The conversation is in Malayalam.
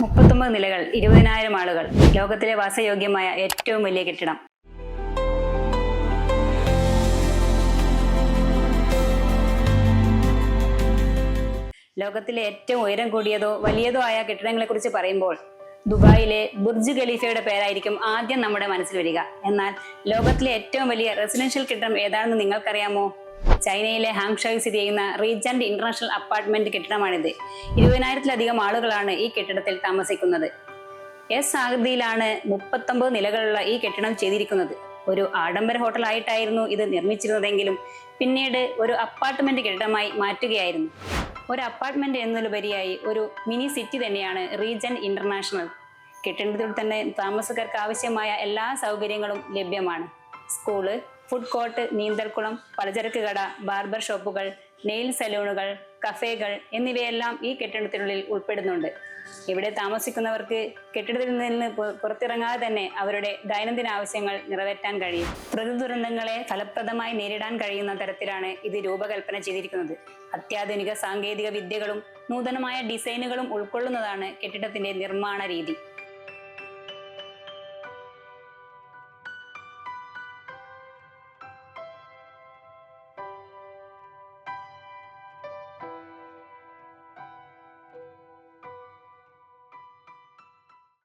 മുപ്പത്തൊമ്പത് നിലകൾ ഇരുപതിനായിരം ആളുകൾ. ലോകത്തിലെ വാസയോഗ്യമായ ഏറ്റവും വലിയ കെട്ടിടം. ലോകത്തിലെ ഏറ്റവും ഉയരം കൂടിയതോ വലിയതോ ആയ കെട്ടിടങ്ങളെ കുറിച്ച് പറയുമ്പോൾ ദുബായിലെ ബുർജ് ഖലീഫയുടെ പേരായിരിക്കും ആദ്യം നമ്മുടെ മനസ്സിൽ വരിക. എന്നാൽ ലോകത്തിലെ ഏറ്റവും വലിയ റെസിഡൻഷ്യൽ കെട്ടിടം ഏതാണെന്ന് നിങ്ങൾക്കറിയാമോ? ചൈനയിലെ ഹാങ്ഷായി സ്ഥിതി ചെയ്യുന്ന റീജന്റ് ഇന്റർനാഷണൽ അപ്പാർട്ട്മെന്റ് കെട്ടിടമാണിത്. ഇരുപതിനായിരത്തിലധികം ആളുകളാണ് ഈ കെട്ടിടത്തിൽ താമസിക്കുന്നത്. എസ് ആകൃതിയിലാണ് മുപ്പത്തൊമ്പത് നിലകളുള്ള ഈ കെട്ടിടം ചെയ്തിരിക്കുന്നത്. ഒരു ആഡംബര ഹോട്ടലായിട്ടായിരുന്നു ഇത് നിർമ്മിച്ചിരുന്നതെങ്കിലും പിന്നീട് ഒരു അപ്പാർട്ട്മെന്റ് കെട്ടിടമായി മാറ്റുകയായിരുന്നു. ഒരു അപ്പാർട്ട്മെന്റ് എന്നതിലുപരിയായി ഒരു മിനി സിറ്റി തന്നെയാണ് റീജൻ ഇന്റർനാഷണൽ. കെട്ടിടത്തിൽ തന്നെ താമസക്കാർക്ക് ആവശ്യമായ എല്ലാ സൗകര്യങ്ങളും ലഭ്യമാണ്. സ്കൂൾ ഫുഡ് കോർട്ട് നീന്തൽക്കുളം പലചരക്ക് കട ബാർബർ ഷോപ്പുകൾ നെയിൽ സലൂണുകൾ കഫേകൾ എന്നിവയെല്ലാം ഈ കെട്ടിടത്തിനുള്ളിൽ ഉൾപ്പെടുന്നുണ്ട്. ഇവിടെ താമസിക്കുന്നവർക്ക് കെട്ടിടത്തിൽ നിന്ന് പുറത്തിറങ്ങാതെ തന്നെ അവരുടെ ദൈനംദിന ആവശ്യങ്ങൾ നിറവേറ്റാൻ കഴിയും. പ്രകൃതി ദുരന്തങ്ങളെ ഫലപ്രദമായി നേരിടാൻ കഴിയുന്ന തരത്തിലാണ് ഇത് രൂപകൽപ്പന ചെയ്തിരിക്കുന്നത്. അത്യാധുനിക സാങ്കേതിക വിദ്യകളും നൂതനമായ ഡിസൈനുകളും ഉൾക്കൊള്ളുന്നതാണ് കെട്ടിടത്തിന്റെ നിർമ്മാണ രീതി.